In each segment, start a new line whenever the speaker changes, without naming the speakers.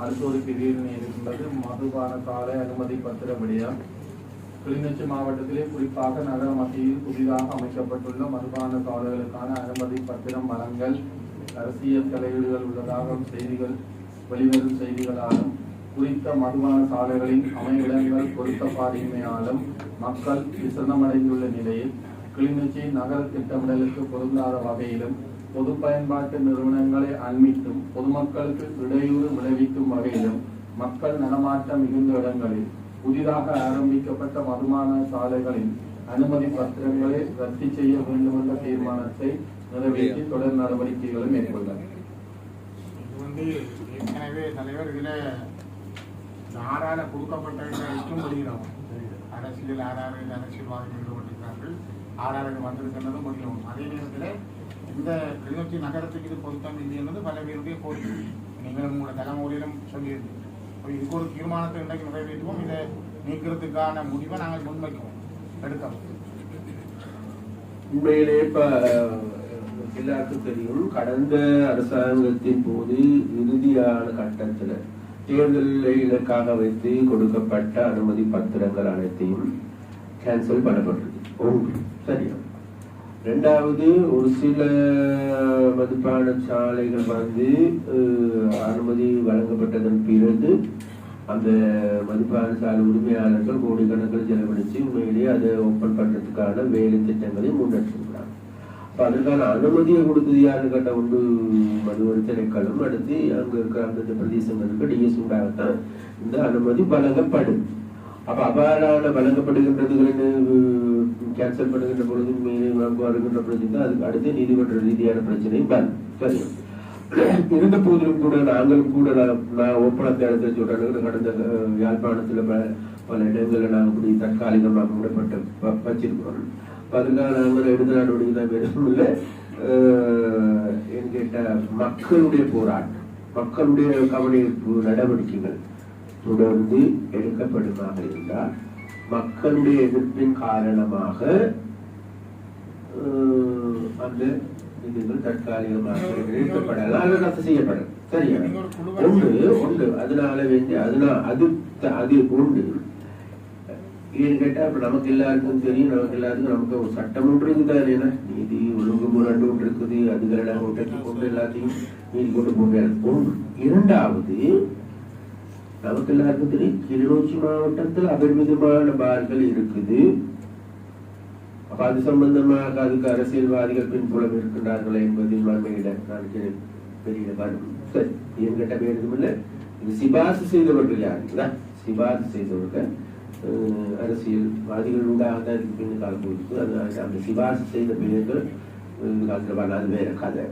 அடுத்த ஒரு இருக்கின்றது. மதுபான சாலை அனுமதி பத்திர விடயம் கிளிநொச்சி மாவட்டத்திலே குறிப்பாக நகர மத்தியில் புதிதாக அமைக்கப்பட்டுள்ள மதுபான சாலைகளுக்கான அனுமதி பத்திரம் வழங்கல் அரசியல் தலையீடுகள் உள்ளதாக செய்திகள் வெளிவரும் செய்திகளாலும் குறித்த மதுபான சாலைகளின் அமைவிடங்கள் பொருத்தப்பாடின்மையாலும் மக்கள் விசனமடைந்துள்ள நிலையில் கிளிநொச்சி நகர திட்டமிடலுக்கு பொருந்தாத வகையிலும் பொது பயன்பாட்டு நிறுவனங்களை அண்மித்தும் பொதுமக்களுக்கு இடையூறு விளைவிக்கும் வகையிலும் மக்கள் நடமாட்டம் மிகுந்த இடங்களில் புதிதாக ஆரம்பிக்கப்பட்ட மதுமான சாலைகளின் அனுமதி பத்திரங்களை ரத்து செய்ய வேண்டும் என்ற தீர்மானத்தை நிறைவேற்றி தொடர் நடவடிக்கைகளை மேற்கொண்டார்
இது வந்து ஏற்கனவே தலைவர் இதுல ஆறால கொடுக்கப்பட்ட இதையும் வெளியிடவும் அரசியல் ஆறாறு அரசியல்வாதிகள் ஈடுபட்டிருக்கிறார்கள் ஆறாறு வந்திருக்கின்றதும் முடியும் அதே நேரத்தில் இந்த கிளிநொச்சி நகரத்துக்கு இது பொருத்தம் இல்லை என்பது பல பேருடைய கோரிக்கை. நீங்களும் உங்களோட தலைமுறையிலும் சொல்லியிருந்தீங்க அப்ப இதுக்கு ஒரு தீர்மானத்தை இன்றைக்கு நிறைவேற்றுவோம். இதை நீக்கிறதுக்கான முடிவை நாங்கள் முன்வைக்கிறோம். எடுக்கவும்
உண்மையிலே இப்ப எல்லாருக்கும் தெரியும் கடந்த அரசாங்கத்தின் போது இறுதியான கட்டத்துல தேர்தலை இலக்காக வைத்து கொடுக்கப்பட்ட அனுமதி பத்திரங்கள் அனைத்தையும் கேன்சல் பண்ணப்பட்டது ஒன்று சரியா? ரெண்டாவது ஒரு சில மதுபான சாலைகள் வந்து அனுமதி வழங்கப்பட்டதன் பிறகு அந்த மதுபான சாலை உரிமையாளர்கள் கோடிக்கணக்கில் செலவழித்து உண்மையிலேயே அதை ஓப்பன் பண்ணுறதுக்கான வேலை திட்டங்களை முன்னெடுத்துக்கிறாங்க அப்போ அதற்கான அனுமதியை கொடுத்தது யாருன்னு கேட்ட ஒன்று மதுவரி திணைக்களம் அடுத்து அங்கே இருக்கிற அந்தந்த பிரதேசங்களுக்கு டிஎஸ் உண்டாகத்தான் இந்த அனுமதி வழங்கப்படும். அப்போ அபாரான வழங்கப்படுகின்றதுகளின் கேன்சல் பண்ணுகின்ற பொழுது மீறி வருகின்ற பிரச்சனை அதுக்கு அடுத்து நீதிமன்ற ரீதியான பிரச்சனையும் வரும். சரி. இருந்த போதிலும் கூட நாங்களும் கூட நான் நான் ஓப்பனா தேடத்தை சொல்றேன். கடந்த யாழ்ப்பாணத்தில் யாழ்ப்பாணத்துல பல பல நாங்கள் இப்படி தற்காலிகமாக மூடப்பட்ட வச்சிருக்கிறோம். அப்ப அதுக்காக நாங்கள் எடுத்த நடவடிக்கை தான் வேறும் ஏன்னு கேட்ட மக்களுடைய போராட்டம் மக்களுடைய கவனிப்பு நடவடிக்கைகள் தொடர்ந்து எடுக்கப்படுமாக இருந்தால் மக்களுடைய எதிர்ப்பின் காரணமாக அந்த இதுகள் தற்காலிகமாக நிறுத்தப்படலாம் அல்லது ரத்து செய்யப்படலாம் சரியா? ஒன்று ஒன்று. அதனால வேண்டி அதனால அது அது உண்டு. ஏன்னு கேட்டா இப்ப நமக்கு எல்லாருக்கும் தெரியும் நமக்கு எல்லாருக்கும் நமக்கு ஒரு சட்டம் ஒன்று இருக்குதானே என்ன? நீதி ஒழுங்குமுறை ஒன்று இருக்குது. அதுகளெல்லாம் ஒட்டத்தை கொண்டு எல்லாத்தையும் நீதி கொண்டு போக ஒன்று. இரண்டாவது நமக்கு எல்லாருக்கும் தெரியும். கிளிநொச்சி மாவட்டத்தில் அபரிமிதமான பார்கள் இருக்குது. அப்ப அது சம்பந்தமாக அதுக்கு அரசியல்வாதிகள் பின்புலம் இருக்கின்றார்கள் என்பதில் நன்மையிட நான் கே- பெரிய சரி என்கிட்ட பேர் எதுவும் இல்லை. இது சிபாசு செய்தவர்கள் யாருங்களா சிபாசு செய்தவர்கள். அரசியல்வாதிகள் உண்டாக தான் இதுக்கு பின் காலம் போயிருக்கு அதனால அந்த சிபாசு செய்த பேர்கள் காலத்தில் காலத்துல அது வேற கதை.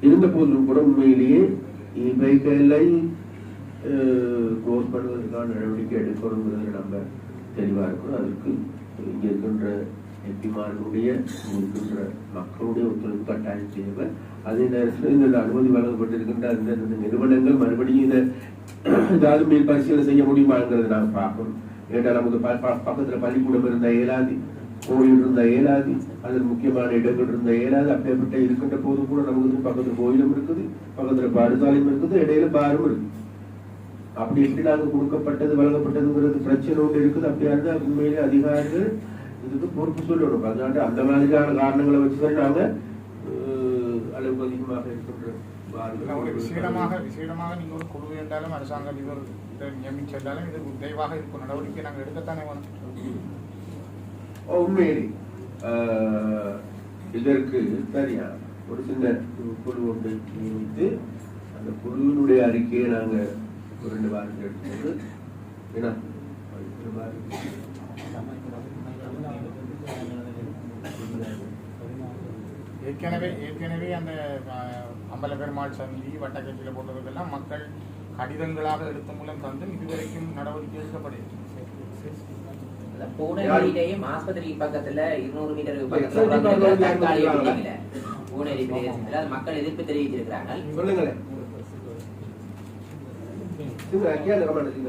இருந்த போதிலும் கூட உண்மையிலேயே இவைகளை க்ளோஸ் பண்ணுவதற்கான நடவடிக்கை எடுக்கணுங்கிறது நம்ம தெளிவாக இருக்கணும். அதற்கு இங்கே இருக்கின்ற எம்பிமார்களுடைய இருக்கின்ற மக்களுடைய ஒத்துழைப்பு கட்டாயம் தேவை. அதே நேரத்தில் இந்த அனுமதி வழங்கப்பட்டிருக்கின்ற அந்த நிறுவனங்கள் மறுபடியும் இதை ஏதாவது மேல் பரிசீலனை செய்ய முடியுமாங்கிறத நாங்கள் பார்க்கணும். ஏன்னா நமக்கு ப- ப- பள்ளிக்கூடம் இருந்த இயலாது கோயில் இருந்த இயலாது அதில் முக்கியமான இடங்கள் இருந்த இயலாது அப்படிப்பட்ட இருக்கின்ற போது கூட நமக்கு பக்கத்தில் கோயிலும் இருக்குது பக்கத்தில் பாடசாலையும் இருக்குது இடையில பாரும் இருக்குது. அப்படி எப்படி நாங்க கொடுக்கப்பட்டது வழங்கப்பட்டதுங்கிறது பிரச்சனை ஒன்று இருக்குது. அப்படியா இருந்தா உண்மையிலே அதிகாரிகள் இதுக்கு பொறுப்பு சொல்லணும். அதனால அந்த மாதிரியான காரணங்களை வச்சுதான் நாங்க அஹ், அளவுக்கு அதிகமாக இருக்கின்ற
இதுல ஒரு விசேடமாக விசேடமாக நீங்க ஒரு குழு என்றாலும் ஒரு இதை நியமிச்சிருந்தாலும் இது விரைவாக இருக்கும். நடவடிக்கை நாங்கள் எடுக்கத்தானே வேணும்.
உண்மையிலே. இதற்கு சரியா ஒரு சின்ன குழு ஒன்று நியமித்து அந்த குழுவினுடைய அறிக்கையை நாங்க ஒரு ரெண்டு வாரத்தில் எடுத்துக்கொண்டு ஏன்னா ரெண்டு
ஏற்கனவே ஏற்கனவே அந்த அம்பல பெருமாள் சந்தி வட்டக்கட்சியில் போட்டதுக்கெல்லாம் மக்கள் கடிதங்களாக எடுத்த மூலம் தந்தும் இதுவரைக்கும் நடவடிக்கை எடுக்கப்படுகிறது
பூனேரியிலேயும் ஆஸ்பத்திரி பக்கத்துல இருநூறு மீட்டர் பக்கத்துல பூனேரி பிரதேசத்துல மக்கள் எதிர்ப்பு தெரிவித்திருக்கிறாங்க
ನಿಮ್ಗೆ ಅಜ್ಞಾನ ರಮಣದಿಂದ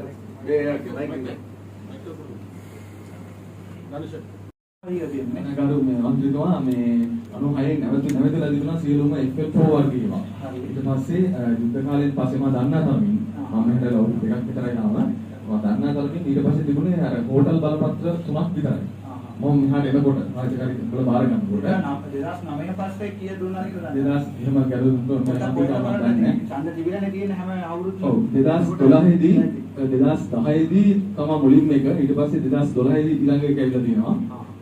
මම හිතනවා මේ 96 නැවත නැවත ලැබුණා සියලුම FF4 වර්ගය ඒවා. ඊට පස්සේ යුද්ධ කාලයෙන් පස්සේ මම දන්නා තරමින් මම හිතලා ලව් දෙකක් විතරයි ආවා. මම දන්නා තරමින් ඊට පස්සේ තිබුණේ අර පෝටල් බලපත්‍ර තුනක් විතරයි. මම මෙහාට එනකොට රාජකාරී වල බාර ගන්නකොට
දෙදස් නමය පස්සේ කිය දුන්නා කියලා.
2000 එහෙම ගැලුම් දුන්නා මම දන්නේ.
ඡන්ද තිබිලානේ තියෙන හැම අවුරුද්දම.
ඔව් 2012 දී 2010 දී තමයි මුලින්ම එක ඊට පස්සේ 2012 දී ඊළඟ එක ඇවිල්ලා තියෙනවා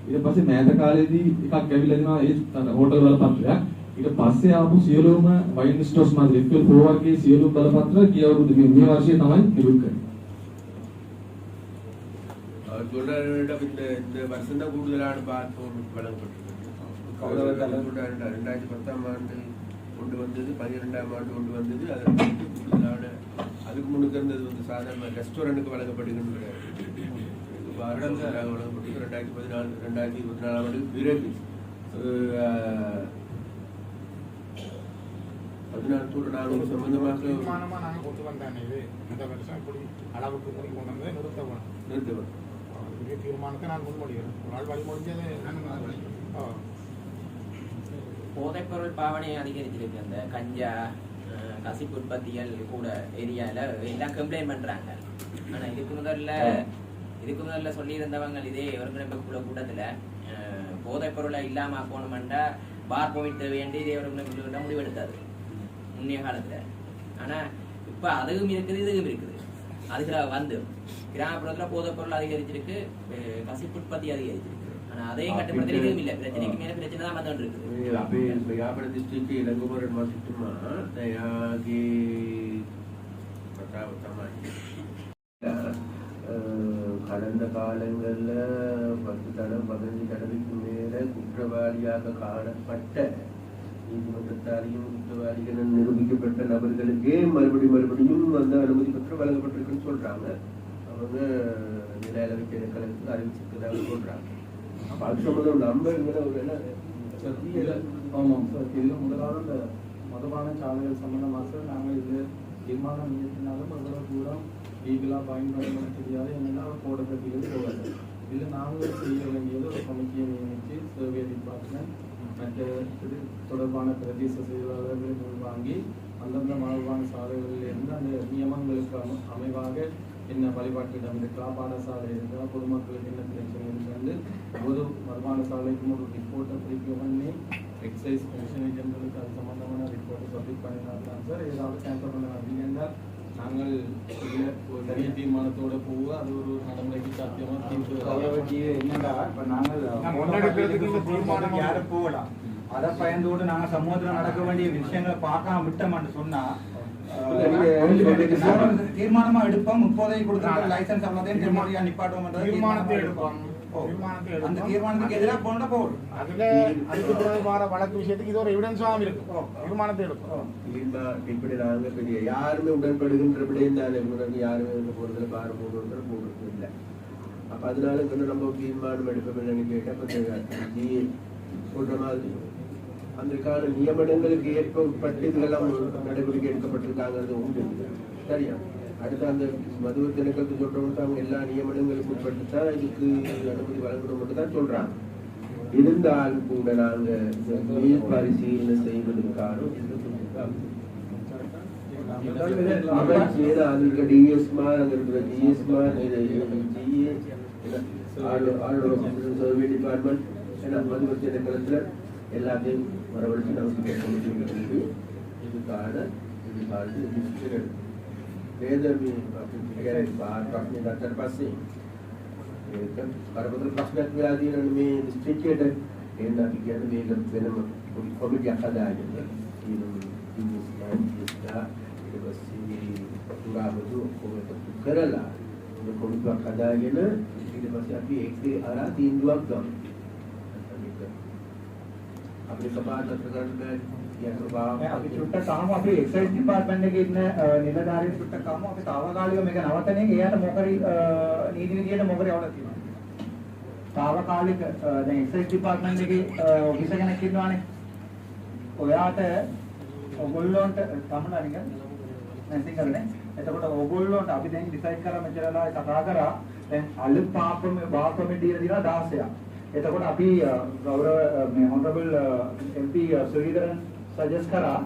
ඊට පස්සේ මෑත කාලේදී එකක් ඇවිල්ලා දෙනවා ඒ හෝටල් වල පත්‍රයක් ඊට පස්සේ ආපු සියලුම වයින් ස්ටෝර්ස් මාදිරි එක්කල් ප්‍රෝ වර්ගයේ සියලුම බලපත්‍ර ගිය අවුරුදු මේ මේ වර්ෂයේ තමයි නිකුත් කරන්නේ
சொல்றாரு இந்த இந்த வருஷம் தான் கூடுதலான பார்ப்போம் வழங்கப்பட்டிருக்கு அவர் சொல்றாரு ரெண்டாயிரத்தி பத்தாம் ஆண்டு கொண்டு வந்தது பன்னிரெண்டாம் ஆண்டு கொண்டு வந்தது அதற்கு கூடுதலான அதுக்கு முன்னுக்கு இருந்தது வந்து சாதாரண ரெஸ்டாரண்ட்டுக்கு வழங்கப்படுகின்ற வருடங்களாக வழங்கப்பட்டது ரெண்டாயிரத்தி பதினாலு ரெண்டாயிரத்தி இருபத்தி நாலாம் ஆண்டு பிறகு பதினாறு நாங்கள் சம்பந்தமாக
தீர்மானமா நாங்க கொண்டு வந்தானே இந்த வருஷம் இப்படி அளவுக்கு கொண்டு வந்து நிறுத்த வேணும்
நிறுத்தவர்
பெரிய தீர்மானத்தை நான் முன்மொழிகிறேன். ஒரு நாள் வழி முடிஞ்சது
போதைப்பொருள் பாவனை அதிகரிச்சிருக்கு அந்த கஞ்சா கசிப்பு உற்பத்திகள் கூட ஏரியால எல்லாம் கம்ப்ளைண்ட் பண்றாங்க. ஆனா இதுக்கு முதல்ல இதுக்கு முதல்ல சொல்லியிருந்தவங்க இதே ஒருங்கிணைப்புக்குள்ள கூட்டத்துல அஹ், போதைப்பொருளை இல்லாம போகணுமெண்டா பார் பாயிண்ட் வேண்டி இதே ஒருங்கிணைப்பு முடிவெடுத்தாது முன்னைய காலத்துல. ஆனா இப்ப அதுவும் இருக்குது இதுவும் இருக்குது. அதுக்கு வந்து. கிராமப்புறத்துல போதைப் பொருள் அதிகரிச்சிருக்கு. கசிப்பு உற்பத்தி அதிகரிச்சிருக்கு
अभी व्यापार दृष्टि की रघुवर मस्जिद में दया की கடந்த காலங்களில் பத்து தடவை பதினஞ்சு தடவைக்கு மேலே குற்றவாளியாக காணப்பட்ட நீதிமன்றத்தாலையும் குற்றவாளிகள் நிரூபிக்கப்பட்ட நபர்களுக்கே மறுபடியும் மறுபடியும் அந்த அனுமதி பத்திரம் வழங்கப்பட்டிருக்குன்னு சொல்றாங்க. அவங்க நிலையில அளவு கணக்கு அறிவிச்சிருக்கிறதாக சொல்றாங்க. அப்ப அது சம்பந்தம் நம்பருங்கிற ஒரு
ஆமாம் சார் இதில் முதலாவது இந்த மதுபான சாலைகள் சம்பந்தமாக சார் நாங்கள் இது தீர்மானம் இயற்றினாலும் அவ்வளோ தூரம் லீகலாக பயன்படுத்த தெரியாது. என்னென்னா போடப்பட்டிகள் போகாது. இதில் நாங்கள் செய்ய வேண்டியது ஒரு கமிட்டியை நியமித்து சர்வே டிபார்ட்மெண்ட் மற்ற இது தொடர்பான பிரதேச செயலாளர்களை உள்வாங்கி அந்தந்த மாணவான சாலைகளில் இருந்து அந்த நியமங்களுக்கு அமைவாக என்ன வழிபாட்டிடம் இருக்கா பாடசாலை இருக்கலாம் பொதுமக்களுக்கு என்ன பிரச்சனை இருக்கு ஒரு வருமான சாலைக்கும் ஒரு ரிப்போர்ட்டை பிடிக்க பண்ணி எக்ஸைஸ் கமிஷன் ஏஜென்ட்களுக்கு அது சம்பந்தமான ரிப்போர்ட்டை சப்மிட் பண்ணினார் தான் சார். ஏதாவது கேன்சல் பண்ண அப்படின்னா நாங்கள் தனி தீர்மானத்தோட போக அது ஒரு நடைமுறைக்கு
என்னடா இப்ப நாங்கள்
முன்னெடுக்கிறதுக்கு இந்த தீர்மானம்
யாரும் போகலாம் அதை பயந்தோடு நாங்க சமூகத்துல நடக்க வேண்டிய விஷயங்களை பார்க்காம விட்டோம்னு சொன்னா தீர்மானமா எடுப்போம். முப்பதை கொடுத்த லைசன்ஸ் அவ்வளோதையும் நிப்பாட்டுவோம்
தீர்மானத்தை எடுப்போம். தீர்மானத்தை
அந்த
எடுப்போம்
தீர்மானத்துக்கு எதிராக போனா போகணும்
அதுல அதுக்கு தொடர்பான வழக்கு விஷயத்துக்கு இது ஒரு எவிடன்ஸாகவும் இருக்கும். தீர்மானத்தை எடுப்போம்
தீர்மா இப்படி நாங்க பெரிய யாருமே உடன்படுகின்ற விடயம் தானே உடனே யாருமே வந்து போறதுல பாரு போடுறது போடுறது இல்லை. அப்ப அதனால இன்னும் நம்ம தீர்மானம் கேட்டா நீ சொல்ற மாதிரி அன்றைக்கான நியமனங்களுக்கு ஏற்ப உட்பட்டு இதெல்லாம் நடவடிக்கை எடுக்கப்பட்டிருக்காங்கிறது உண்டு. சரியா? அடுத்து அந்த மதுவ திணைக்களத்து சொல்றவங்க அவங்க எல்லா நியமனங்களுக்கு உட்பட்டு தான் இதுக்கு அனுமதி வழங்கணும்னு தான் சொல்றாங்க. இருந்தாலும் கூட நாங்க இந்த பரிசீலனை செய்வதற்கான அங்க இருக்கிற டிபார்ட்மெண்ட் ஏன்னா எல்லாத்தையும் வரவழைச்சு நமக்கு கொடுத்து இதுக்கான නේද මේ අපි කියන්නේ ප්‍රශ්නේ ගත්තට පස්සේ ඒක කරපතර ප්‍රශ්නයක් වෙලා තියෙනවා මේ ස්ට්‍රිච් එකට. එහෙනම් අපි කියන්නේ මේක වෙනම පොඩි කොමිටියක් හදාගෙන තියෙනවා. ඉස්ලා ඊට පස්සේ පුරාමතු ඔක්කොම එකතු කරලා මේ කොමිටියක් හදාගෙන ඊට පස්සේ අපි ඒකේ අරා තීන්දුවක් ගමු. අපිට කපාට කරන්න බැහැ බෑ
අපි චුට්ටක් තාම අපි එක්සයිස් ඩිපාර්ට්මන්ට් එකේ ඉන්න නිලධාරීන් චුට්ටක් තාම අපි తాවකාලිකව මේක නවත්තන්නේ එයාට මොකරි නීති විදියට මොකරි අවුලක් තියෙනවා. తాවකාලික දැන් එක්සයිස් ඩිපාර්ට්මන්ට් එකේ ඔෆිස් කෙනෙක් ඉන්නවානේ. ඔයාට ඔයගොල්ලොන්ට තමයි නිකන් දැන් සිංහලනේ. එතකොට ඔයගොල්ලොන්ට අපි දැන් ඩිසයිඩ් කරා මෙච්චරලා කතා කරා දැන් අලු පාපම බාපම දීලා දිනා 16ක්. එතකොට අපි අ, ගෞරව මේ honorable MP සුරීකරන් සජෙස්ට් කරා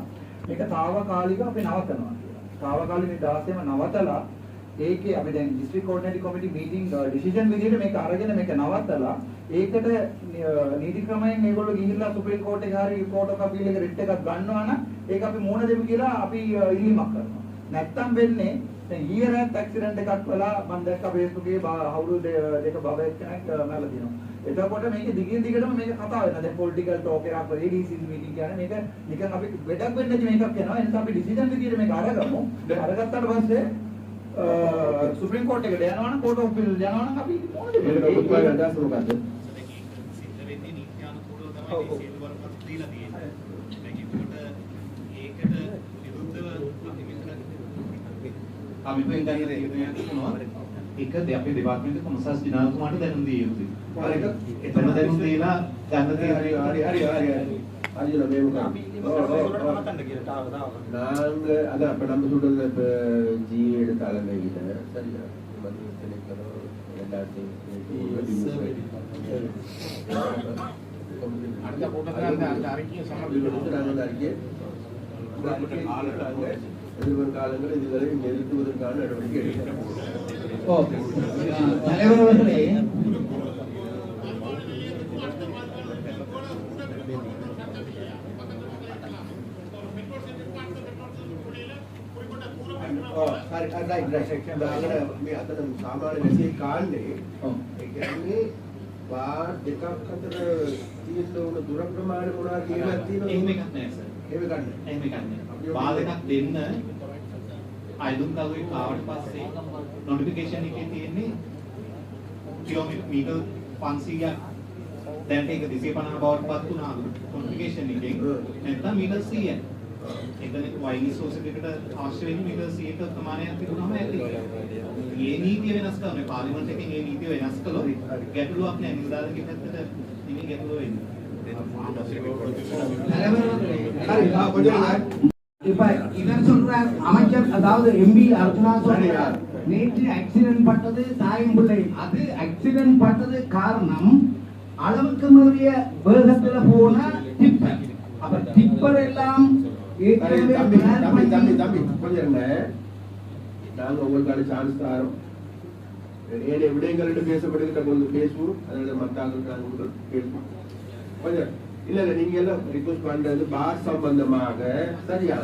මේක తాවකාලිකව අපි නවතනවා කියලා. తాවකාලික නිදාසෙම නවතලා ඒකේ අපි දැන් district coordinating committee meeting uh, decision විදිහට මේක අරගෙන මේක නවත්තලා ඒකට අ, නීති ක්‍රමයෙන් මේගොල්ලෝ ගිහිල්ලා සුප්‍රීම කෝර්ට් එකේ හරි කෝර්ට් ඔෆ් අපීල් එකේ රිට් එකක් ගන්නවා නම් ඒක අපි මුණ දෙමු කියලා අපි අ, ඉල්ලීමක් කරනවා. නැත්තම් වෙන්නේ දැන් ඊයේ රාත් ඇක්සිඩන්ට් එකක් වෙලා මම දැක්ක Facebook එකේ අවුරුදු දෙක බබෙක් කෙනෙක් මැරලා තියෙනවා. එතකොට මේක දිගින් දිගටම මේක කතා වෙනවා. දැන් පොලිටිකල් ටෝක් එකක් ADC මීටින් කියන්නේ මේක නිකන් අපි වැඩක් වෙන්නේ නැති මේකක් යනවා. ඒ නිසා අපි ඩිසිෂන් විදියට මේක අරගමු. අරගත්තාට පස්සේ සුප්‍රීම කෝර්ට් එකට යනවා නම් කෝර්ට් ඔෆ් අපීල් යනවා නම් අපි මොනද
මේක ඔබතුමාගේ අදහස මොකද්ද?
සිද්ධ වෙන්නේ නීත්‍යානුකූලව. තමයි අපි
වෙන දැන් තීරණයක් කරනවා එක දෙ අපේ දෙපාර්තමේන්තු කොමසස් දිනාතුමාට දැනුම් දිය යුතුයි.
හරි.
එතන දැනුම් දීලා ගන්න
හරි හරි
තීරණය
හරි හරි හරි. හරියට මේ මොකක්ද?
අපි ඉල්ලීමක් නවත්තන්න කියලා තාව තාව
நாங்க அதான் அப்ப நம்ம சொல்றது இப்ப ஜிஏடு தலைமையில சரியா மத்திய திணைக்களம்
அடுத்த கூட்டத்துல அந்த அந்த அறிக்கையை சமர்ப்பிக்கணும்
நாங்கள் அந்த அறிக்கையை எதிர்வரும் காலங்களில் இதுகளை நிறுத்துவதற்கான நடவடிக்கை எடுக்கிறோம்
ஓகே தலைவர்
බාර් දෙකක් අතර තියෙන්න ඕන දුර ප්‍රමාණය මොනවද කියලා තියෙනවද?
එහෙම එකක් නැහැ සර්.
එහෙම එකක් නැහැ.
එහෙම එකක් නැහැ. බාර් එකක් දෙන්න අයදුම් කලුවේ කාවට පස්සේ notification එකේ තියෙන්නේ කිලෝමීටර් 500ක් දැන් ඒක 250 බවට පත් වුණාම notification එකෙන් නැත්නම් මීටර් 100ක් එතන වයින් සෝස් එකකට අවශ්‍ය වෙන්නේ මීටර් 100ක ප්‍රමාණයක් තිබුණාම ඇති. මේ නීතිය වෙනස් කරනවා. පාර්ලිමේන්තු එකෙන් මේ නීතිය වෙනස් කළොත් ගැටලුවක් නෑ. නිලධාරිගේ පැත්තට නෙමෙයි ගැටලුව වෙන්නේ.
தலைவர் அவர்களே
හරි ආ කොහෙද
இப்ப இவர் சொல்றார் அமைச்சர் அதாவது எம்பி அர்ஜுனா சொல்றார் நேற்று ஆக்சிடென்ட் பட்டது தாயம்பிள்ளை அது ஆக்சிடென்ட் பட்டது காரணம் அளவுக்கு மீறிய வேகத்துல போன டிப்பர் அப்ப டிப்பர் எல்லாம்
சரி,
ஏற்கனவே
தம்பி தம்பி தம்பி தம்பி கொஞ்சம் இருங்க. நாங்க உங்களுக்கான சான்ஸ் தரோம். ஏழு விடயங்கள்ட்ட பேசப்படுகிற கொஞ்சம் பேசுவோம். அதோட மற்ற ஆளுக்காக பேசுவோம். கொஞ்சம் இல்ல இல்ல நீங்க எல்லாம் ரிக்வஸ்ட் பண்றது பார் சம்பந்தமாக சரியா?